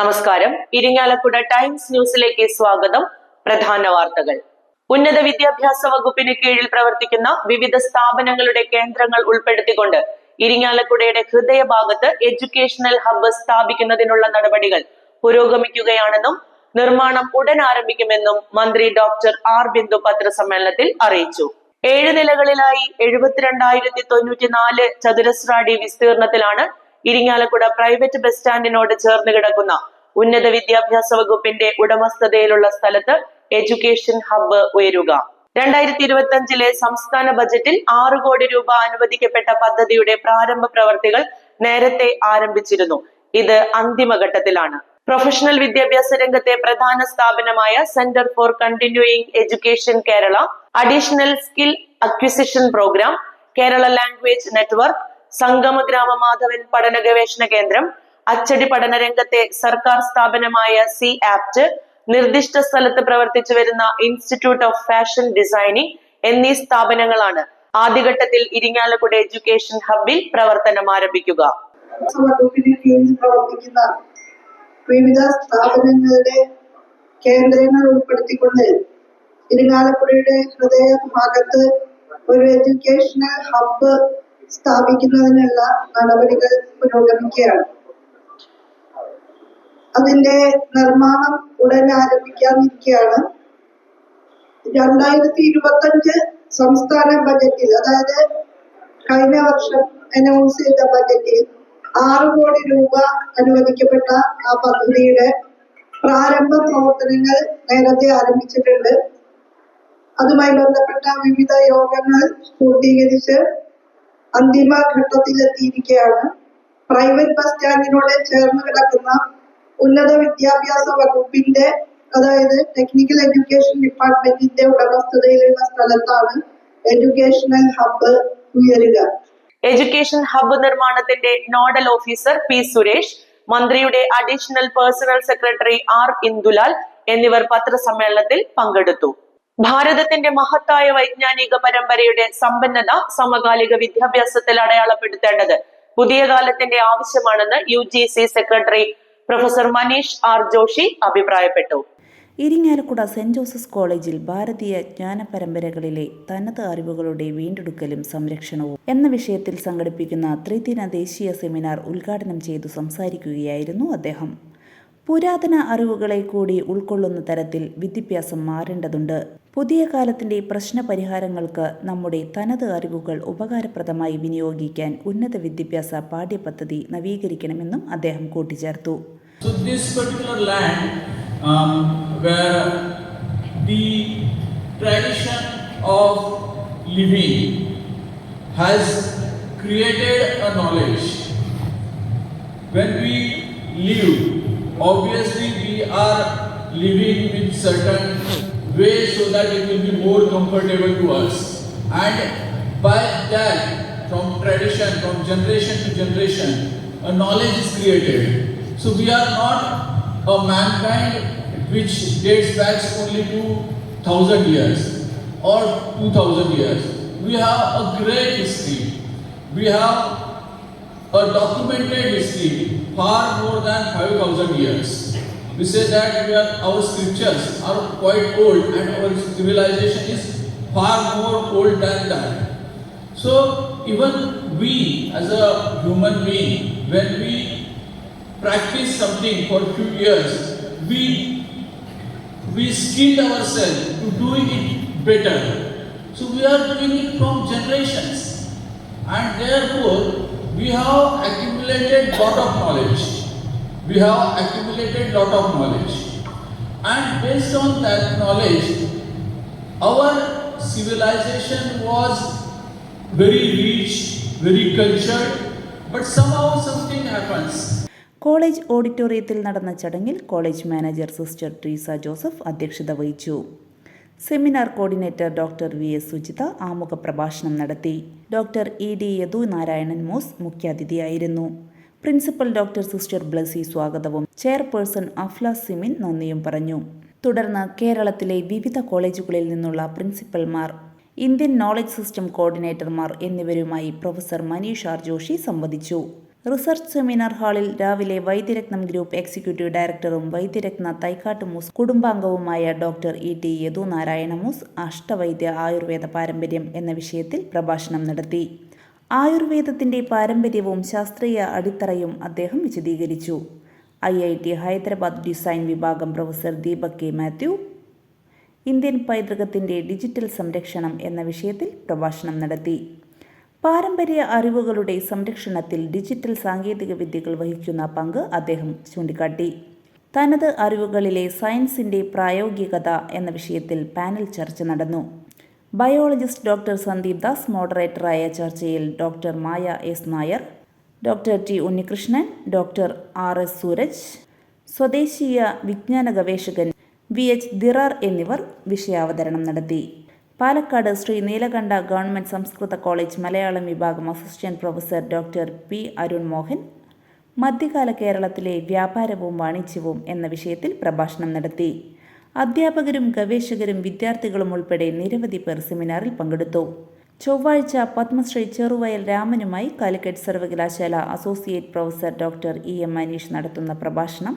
നമസ്കാരം. ഇരിങ്ങാലക്കുട ടൈംസ് ന്യൂസിലേക്ക് സ്വാഗതം. പ്രധാന വാർത്തകൾ. ഉന്നത വിദ്യാഭ്യാസ വകുപ്പിന് കീഴിൽ പ്രവർത്തിക്കുന്ന വിവിധ സ്ഥാപനങ്ങളുടെ കേന്ദ്രങ്ങൾ ഉൾപ്പെടുത്തിക്കൊണ്ട് ഇരിങ്ങാലക്കുടയുടെ ഹൃദയഭാഗത്ത് എഡ്യൂക്കേഷണൽ ഹബ്ബ് സ്ഥാപിക്കുന്നതിനുള്ള നടപടികൾ പുരോഗമിക്കുകയാണെന്നും നിർമ്മാണം ഉടൻ ആരംഭിക്കുമെന്നും മന്ത്രി ഡോക്ടർ ആർ ബിന്ദു പത്രസമ്മേളനത്തിൽ അറിയിച്ചു. ഏഴ് നിലകളിലായി എഴുപത്തിരണ്ടായിരത്തി തൊണ്ണൂറ്റിനാല് ചതുരശ്ര വിസ്തീർണത്തിലാണ് ഇരിങ്ങാലക്കുട പ്രൈവറ്റ് ബസ് സ്റ്റാൻഡിനോട് ചേർന്ന് കിടക്കുന്ന ഉന്നത വിദ്യാഭ്യാസ വകുപ്പിന്റെ ഉടമസ്ഥതയിലുള്ള സ്ഥലത്ത് എഡ്യൂക്കേഷൻ ഹബ്ബ് ഉയരുക. രണ്ടായിരത്തി ഇരുപത്തി അഞ്ചിലെ സംസ്ഥാന ബജറ്റിൽ ആറ് കോടി രൂപ അനുവദിക്കപ്പെട്ട പദ്ധതിയുടെ പ്രാരംഭ പ്രവർത്തികൾ നേരത്തെ ആരംഭിച്ചിരുന്നു. ഇത് അന്തിമഘട്ടത്തിലാണ് പ്രൊഫഷണൽ വിദ്യാഭ്യാസ രംഗത്തെ പ്രധാന സ്ഥാപനമായ centre for continuing education Kerala additional skill acquisition programme Kerala language network Sangama Grama Madhavan പഠന ഗവേഷണ കേന്ദ്രം അച്ചടി പഠന രംഗത്തെ സർക്കാർ സ്ഥാപനമായ സി ആപ്റ്റ് നിർദ്ദിഷ്ട സ്ഥലത്ത് പ്രവർത്തിച്ചു വരുന്ന ഇൻസ്റ്റിറ്റ്യൂട്ട് ഓഫ് ഫാഷൻ ഡിസൈനിങ് എന്നീ സ്ഥാപനങ്ങളാണ് ആദ്യഘട്ടത്തിൽ ഇരിങ്ങാലക്കുട എഡ്യൂക്കേഷൻ ഹബിൽ പ്രവർത്തനം ആരംഭിക്കുക. പ്രവർത്തിക്കുന്ന വിവിധ സ്ഥാപനങ്ങളുടെ കേന്ദ്രങ്ങൾ ഉൾപ്പെടുത്തിക്കൊണ്ട് ഇരിങ്ങാലക്കുടയുടെ ഹൃദയ ഭാഗത്ത് ഒരു എഡ്യൂക്കേഷണൽ ഹബ്ബ് സ്ഥാപിക്കുന്നതിനുള്ള നടപടികൾ പുരോഗമിക്കുകയാണ്. അതിന്റെ നിർമ്മാണം ഉടൻ ആരംഭിക്കാനിരിക്കുകയാണ് രണ്ടായിരത്തി ഇരുപത്തഞ്ച് സംസ്ഥാന ബജറ്റിൽ അതായത് കഴിഞ്ഞ വർഷം അനൗൺസ് ചെയ്ത ബജറ്റിൽ ആറ് കോടി രൂപ അനുവദിക്കപ്പെട്ട ആ പദ്ധതിയുടെ പ്രാരംഭ പ്രവർത്തനങ്ങൾ നേരത്തെ ആരംഭിച്ചിട്ടുണ്ട്. അതുമായി ബന്ധപ്പെട്ട വിവിധ യോഗങ്ങൾ പൂർത്തീകരിച്ച് അന്തിമ ഘട്ടത്തിലെത്തിയിരിക്കുകയാണ്. പ്രൈവറ്റ് ബസ് സ്റ്റാൻഡിനോട് ചേർന്ന് കിടക്കുന്ന ഉന്നത വിദ്യാഭ്യാസ വകുപ്പിന്റെ അതായത് ടെക്നിക്കൽ എഡ്യൂക്കേഷൻ ഡിപ്പാർട്ട്മെന്റിന്റെ ഉടമസ്ഥതയിലുള്ള സ്ഥലത്താണ് എഡ്യൂക്കേഷണൽ ഹബ്ബ് ഉയരുക. എഡ്യൂക്കേഷൻ ഹബ്ബ് നിർമ്മാണത്തിന്റെ നോഡൽ ഓഫീസർ പി സുരേഷ് മന്ത്രിയുടെ additional personal secretary R Indulal എന്നിവർ പത്രസമ്മേളനത്തിൽ പങ്കെടുത്തു. ഭാരതത്തിന്റെ മഹത്തായ വൈജ്ഞാനിക പരമ്പരയുടെ സമ്പന്നത സമകാലിക വിദ്യാഭ്യാസത്തിൽ അടയാളപ്പെടുത്തേണ്ടത് പുതിയ കാലത്തിന്റെ ആവശ്യമാണെന്ന് U secretary professor Manish R Joshi അഭിപ്രായപ്പെട്ടു. ഇരിങ്ങാലക്കുട സെന്റ് ജോസഫ്സ് കോളേജിൽ ഭാരതീയ ജ്ഞാന പരമ്പരകളിലെ തനത് അറിവുകളുടെ വീണ്ടെടുക്കലും സംരക്ഷണവും എന്ന വിഷയത്തിൽ സംഘടിപ്പിക്കുന്ന ത്രിദിന ദേശീയ സെമിനാർ ഉദ്ഘാടനം ചെയ്തു സംസാരിക്കുകയായിരുന്നു അദ്ദേഹം. പുരാതന അറിവുകളെ കൂടി ഉൾക്കൊള്ളുന്ന തരത്തിൽ വിദ്യാഭ്യാസം മാറേണ്ടതുണ്ട്. പുതിയ കാലത്തിന്റെ പ്രശ്ന പരിഹാരങ്ങൾക്ക് നമ്മുടെ തനത് അറിവുകൾ ഉപകാരപ്രദമായി വിനിയോഗിക്കാൻ ഉന്നത വിദ്യാഭ്യാസ പാഠ്യപദ്ധതി നവീകരിക്കണമെന്നും അദ്ദേഹം കൂട്ടിച്ചേർത്തു. So this particular land um, where the tradition of living has created a knowledge. When we live, obviously we are living with certain way so that it will be more comfortable to us. And by that, from tradition, from generation to generation, a knowledge is created. So we are not a mankind which dates back only to thousand years or two thousand years. We have a great history. We have a documented history far more than five thousand years. We say that are, our scriptures are quite old and our civilization is far more old than that. So even we as a human being, when we practice something for few years, we we skilled ourselves to doing it better. So we are doing it from generations, and therefore we have accumulated lot of knowledge. We have accumulated lot of knowledge, and based on that knowledge, our civilization was very rich, very cultured, but somehow something happens. College ഓഡിറ്റോറിയത്തിൽ നടന്ന ചടങ്ങിൽ college manager sister Treesa Joseph അധ്യക്ഷത വഹിച്ചു. Seminar coordinator doctor V S Sujitha ആമുഖ പ്രഭാഷണം നടത്തി. Doctor E D Yadu Narayanan Moos മുഖ്യാതിഥിയായിരുന്നു. Principal doctor sister Blessy സ്വാഗതവും chairperson Afla cement നന്ദിയും പറഞ്ഞു. തുടർന്ന് കേരളത്തിലെ വിവിധ കോളേജുകളിൽ നിന്നുള്ള പ്രിൻസിപ്പൽമാർ ഇന്ത്യൻ നോളജ് സിസ്റ്റം കോർഡിനേറ്റർമാർ എന്നിവരുമായി പ്രൊഫസർ മനീഷ് ആർ ജോഷി സംവദിച്ചു. റിസർച്ച് സെമിനാർ ഹാളിൽ രാവിലെ വൈദ്യരത്നം ഗ്രൂപ്പ് എക്സിക്യൂട്ടീവ് ഡയറക്ടറും Vaidyaratna തൈക്കാട്ടുമൂസ് കുടുംബാംഗവുമായ doctor E T Yadu Narayanamoos Ashtavaidya Ayurveda പാരമ്പര്യം എന്ന വിഷയത്തിൽ പ്രഭാഷണം നടത്തി. ആയുർവേദത്തിന്റെ പാരമ്പര്യവും ശാസ്ത്രീയ അടിത്തറയും അദ്ദേഹം വിശദീകരിച്ചു. I I T Hyderabad design വിഭാഗം professor Deepak K Mathew Indian പൈതൃകത്തിന്റെ ഡിജിറ്റൽ സംരക്ഷണം എന്ന വിഷയത്തിൽ പ്രഭാഷണം നടത്തി. പാരമ്പര്യ അറിവുകളുടെ സംരക്ഷണത്തിൽ ഡിജിറ്റൽ സാങ്കേതിക വിദ്യകൾ വഹിക്കുന്ന പങ്ക് അദ്ദേഹം ചൂണ്ടിക്കാട്ടി. തനത് അറിവുകളിലെ സയൻസിന്റെ പ്രായോഗികത എന്ന വിഷയത്തിൽ പാനൽ ചർച്ച നടന്നു. ബയോളജിസ്റ്റ് ഡോക്ടർ സന്ദീപ് ദാസ് മോഡറേറ്ററായ ചർച്ചയിൽ doctor Maya S Nair doctor T Unnikrishnan doctor R S Sooraj സ്വദേശീയ വിജ്ഞാന ഗവേഷകൻ വി എച്ച് ദിറാർ എന്നിവർ വിഷയാവതരണം നടത്തി. പാലക്കാട് ശ്രീ നീലകണ്ഠ ഗവൺമെന്റ് സംസ്കൃത കോളേജ് മലയാളം വിഭാഗം assistant professor doctor P Arun Mohan മധ്യകാല കേരളത്തിലെ വ്യാപാരവും വാണിജ്യവും എന്ന വിഷയത്തിൽ പ്രഭാഷണം നടത്തി. അധ്യാപകരും ഗവേഷകരും വിദ്യാർത്ഥികളും ഉൾപ്പെടെ നിരവധി പേർ സെമിനാറിൽ പങ്കെടുത്തു. ചൊവ്വാഴ്ച പത്മശ്രീ ചെറുവയൽ രാമനുമായി കാലിക്കറ്റ് സർവകലാശാല associate professor doctor E M Aneesh നടത്തുന്ന പ്രഭാഷണം.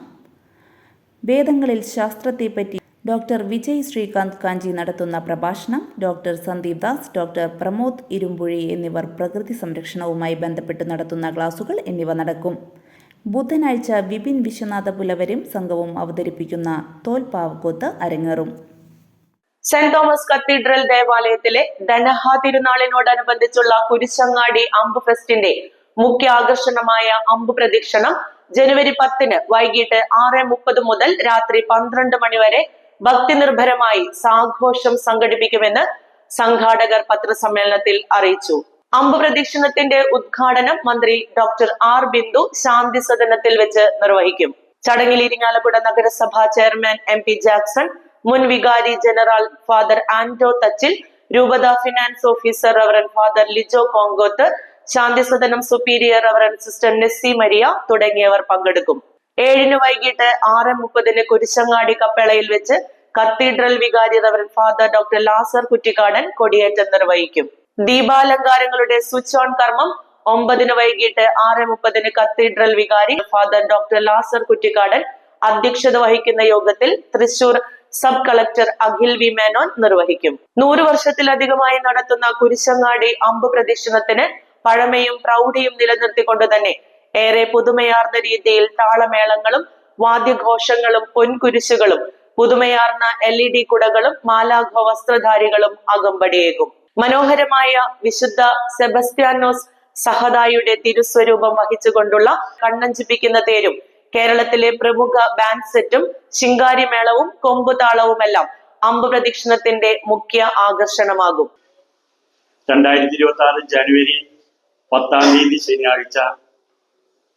വേദങ്ങളിൽ ശാസ്ത്രത്തെപ്പറ്റി ഡോക്ടർ വിജയ് ശ്രീകാന്ത് കാഞ്ചി നടത്തുന്ന പ്രഭാഷണം ഡോക്ടർ സന്ദീപ് ദാസ് ഡോക്ടർ പ്രമോദ് ഇരുമ്പുഴി എന്നിവർ പ്രകൃതി സംരക്ഷണവുമായി ബന്ധപ്പെട്ട് നടത്തുന്ന ക്ലാസുകൾ എന്നിവ നടക്കും. ബുധനാഴ്ച വിപിൻ വിശ്വനാഥ പുലവരും സംഘവും അവതരിപ്പിക്കുന്ന തോൽപ്പാവക്കൂത്ത് അരങ്ങേറും. സെന്റ് തോമസ് കത്തീഡ്രൽ ദേവാലയത്തിലെ ധനഹാ തിരുനാളിനോടനുബന്ധിച്ചുള്ള കുരിശങ്ങാടി അമ്പ് ഫെസ്റ്റിന്റെ മുഖ്യ ആകർഷണമായ അമ്പ് പ്രദക്ഷിണം ജനുവരി പത്തിന് വൈകിട്ട് ആറ് മുപ്പത് മുതൽ രാത്രി പന്ത്രണ്ട് മണിവരെ ഭക്തി നിർഭരമായി സാഘോഷം സംഘടിപ്പിക്കുമെന്ന് സംഘാടകർ പത്രസമ്മേളനത്തിൽ അറിയിച്ചു. അമ്പ് പ്രദക്ഷിണത്തിന്റെ ഉദ്ഘാടനം മന്ത്രി ഡോക്ടർ ആർ ബിന്ദു ശാന്തി സദനത്തിൽ വെച്ച് നിർവഹിക്കും. ചടങ്ങിൽ ഇരിങ്ങാലക്കുട നഗരസഭാ ചെയർമാൻ എം പി ജാക്സൺ മുൻ വികാരി ജനറൽ ഫാദർ ആന്റോ തച്ചിൽ രൂപത finance officer reverend father Lijo Konkoth Shanti Sadanam superior reverend sister Nessy Maria തുടങ്ങിയവർ പങ്കെടുക്കും. ഏഴിന് വൈകിട്ട് ആറ് മുപ്പതിന് കുരിശങ്ങാടി കപ്പേളയിൽ വെച്ച് കത്തീഡ്രൽ വികാരി reverend father doctor Lazar Kuttikadan കൊടിയേറ്റം നിർവഹിക്കും. ദീപാലങ്കാരങ്ങളുടെ സ്വിച്ച് ഓൺ കർമ്മം ഒമ്പതിന് വൈകിട്ട് ആറ് മുപ്പതിന് കത്തീഡ്രൽ വികാരി ഫാദർ ഡോക്ടർ ലാസർ കുറ്റിക്കാടൻ അധ്യക്ഷത വഹിക്കുന്ന യോഗത്തിൽ Thrissur sub collector Akhil V Menon നിർവഹിക്കും. നൂറു വർഷത്തിലധികമായി നടത്തുന്ന കുരിശങ്ങാടി അമ്പ് പ്രദക്ഷിണത്തിന് പഴമയും പ്രൗഢിയും നിലനിർത്തിക്കൊണ്ട് തന്നെ ഏറെ പുതുമയാർന്ന രീതിയിൽ താളമേളങ്ങളും വാദ്യഘോഷങ്ങളും പൊൻകുരിശുകളും പുതുമയാർന്ന എൽ ഇ ഡി കുടകളും മാലാഘ വസ്ത്രധാരികളും അകമ്പടിയേകും. മനോഹരമായ വിശുദ്ധ സെബസ്ത്യാനോസ് സഹദായുടെ തിരുസ്വരൂപം വഹിച്ചുകൊണ്ടുള്ള കണ്ണഞ്ചിപ്പിക്കുന്ന തേരും കേരളത്തിലെ പ്രമുഖ ബാൻഡ് സെറ്റും ശിങ്കാരിമേളവും കൊമ്പുതാളവുമെല്ലാം അമ്പ് പ്രദക്ഷിണത്തിന്റെ മുഖ്യ ആകർഷണമാകും. രണ്ടായിരത്തി ഇരുപത്തി ആറ് ജനുവരി പത്താം തീയതി ശനിയാഴ്ച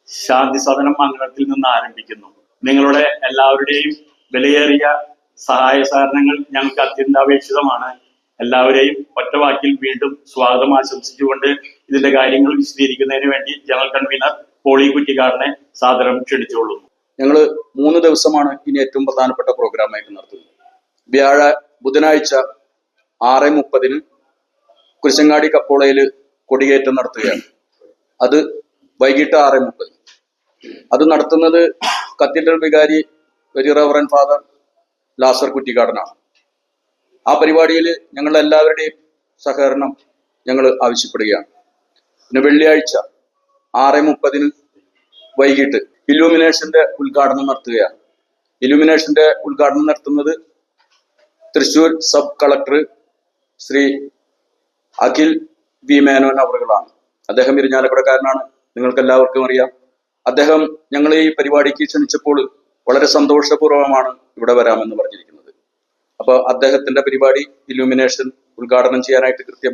ശാന്തി സദനം അങ്കണത്തിൽ നിന്ന് ആരംഭിക്കുന്നു. നിങ്ങളുടെ എല്ലാവരുടെയും വിലയേറിയ സഹായ സഹകരണങ്ങൾ ഞങ്ങൾക്ക് അത്യന്താപേക്ഷിതമാണ്. എല്ലാവരെയും ഒറ്റവാക്കിൽ വീണ്ടും സ്വാഗതം ആശംസിച്ചുകൊണ്ട് ഇതിന്റെ കാര്യങ്ങൾ വിശദീകരിക്കുന്നതിന് വേണ്ടി ജനറൽ കൺവീനർ പോളി കുറ്റിക്കാരനെ സാദരം ക്ഷണിച്ചുകൊള്ളുന്നു. ഞങ്ങൾ മൂന്ന് ദിവസമാണ് ഇനി ഏറ്റവും പ്രധാനപ്പെട്ട പ്രോഗ്രാമായിട്ട് നടത്തുന്നത്. വ്യാഴ ബുധനാഴ്ച ആറ് മുപ്പതിന് കുരിശങ്ങാടി കപ്പോളയിൽ കൊടിയേറ്റം നടത്തുകയാണ്. അത് വൈകിട്ട് ആറ് മുപ്പത് അത് നടത്തുന്നത് കത്തീഡ്രൽ വികാരി വെരി റവറൻ ഫാദർ ലാസർ കുറ്റിക്കാടനാണ്. ആ പരിപാടിയിൽ ഞങ്ങൾ എല്ലാവരുടെയും സഹകരണം ഞങ്ങൾ ആവശ്യപ്പെടുകയാണ്. പിന്നെ വെള്ളിയാഴ്ച ആറ് മുപ്പതിന് വൈകിട്ട് ഇലൂമിനേഷന്റെ ഉദ്ഘാടനം നടത്തുകയാണ്. ഇലൂമിനേഷന്റെ ഉദ്ഘാടനം നടത്തുന്നത് Thrissur sub collector Shri Akhil V Menon അവറുകളാണ്. അദ്ദേഹം ഇരിഞ്ഞാലക്കുടക്കാരനാണ്. നിങ്ങൾക്ക് എല്ലാവർക്കും അറിയാം. അദ്ദേഹം ഞങ്ങളെ ഈ പരിപാടിക്ക് ക്ഷണിച്ചപ്പോൾ വളരെ സന്തോഷപൂർവമാണ് ഇവിടെ വരാമെന്ന് പറഞ്ഞിരിക്കുന്നത്. അപ്പോൾ അദ്ദേഹത്തിന്റെ പരിപാടി ഇലൂമിനേഷൻ ഉദ്ഘാടനം ചെയ്യാനായിട്ട് കൃത്യം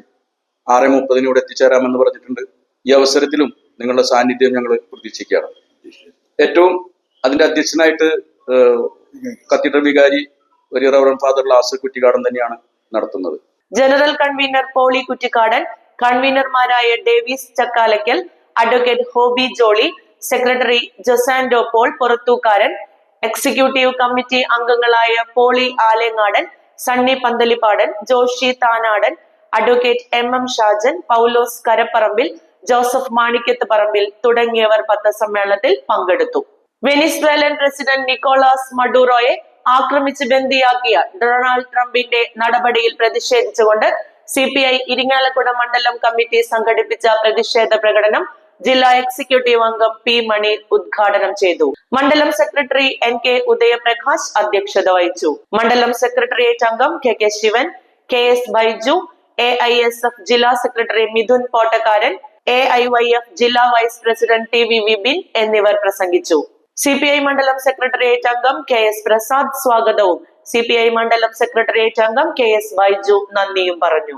ആറ് മുപ്പതിന് ഇവിടെ എത്തിച്ചേരാമെന്ന് പറഞ്ഞിട്ടുണ്ട്. ഈ അവസരത്തിലും നിങ്ങളുടെ സാന്നിധ്യം ഞങ്ങൾ പ്രതീക്ഷിക്കുകയാണ്. ഏറ്റവും അതിന്റെ അധ്യക്ഷനായിട്ട് കത്തീഡ്രൽ വികാരി ഒരു റവറൻ ഫാദർ ലാസർ കുറ്റിക്കാടൻ തന്നെയാണ് നടത്തുന്നത്. General convener Poly Kuttikkadan കൺവീനർമാരായ Davis Chakkalakkal advocate Hobi Jolly secretary Josando Paul Purathukaran executive committee അംഗങ്ങളായ Poly Alengadan Sunny Panthalippadan Joshy Thanadan advocate M M Shajan Paulose Karaparambil Joseph Manikkath Parambil തുടങ്ങിയവർ പത്രസമ്മേളനത്തിൽ പങ്കെടുത്തു. Venezuelan president Nicolas മഡൂറോയെ ആക്രമിച്ച് ബന്ദിയാക്കിയ Donald ട്രംപിന്റെ നടപടിയിൽ പ്രതിഷേധിച്ചുകൊണ്ട് C P I Irinjalakuda മണ്ഡലം committee സംഘടിപ്പിച്ച പ്രതിഷേധ പ്രകടനം ജില്ലാ എക്സിക്യൂട്ടീവ് അംഗം പി മണി ഉദ്ഘാടനം ചെയ്തു. മണ്ഡലം സെക്രട്ടറി എൻ കെ ഉദയപ്രകാശ് അധ്യക്ഷത വഹിച്ചു. മണ്ഡലം സെക്രട്ടേറിയറ്റ് അംഗം K K Sivan K S Baiju A I S F ജില്ലാ secretary Midhun Pottakkaran A I Y F ജില്ലാ vice president T V Vipin എന്നിവർ പ്രസംഗിച്ചു. സി പി ഐ മണ്ഡലം സെക്രട്ടേറിയറ്റ് അംഗം കെ എസ് പ്രസാദ് സ്വാഗതവും. സി പി ഐ മണ്ഡലം secretariat അംഗം K S Baiju നന്ദിയും പറഞ്ഞു.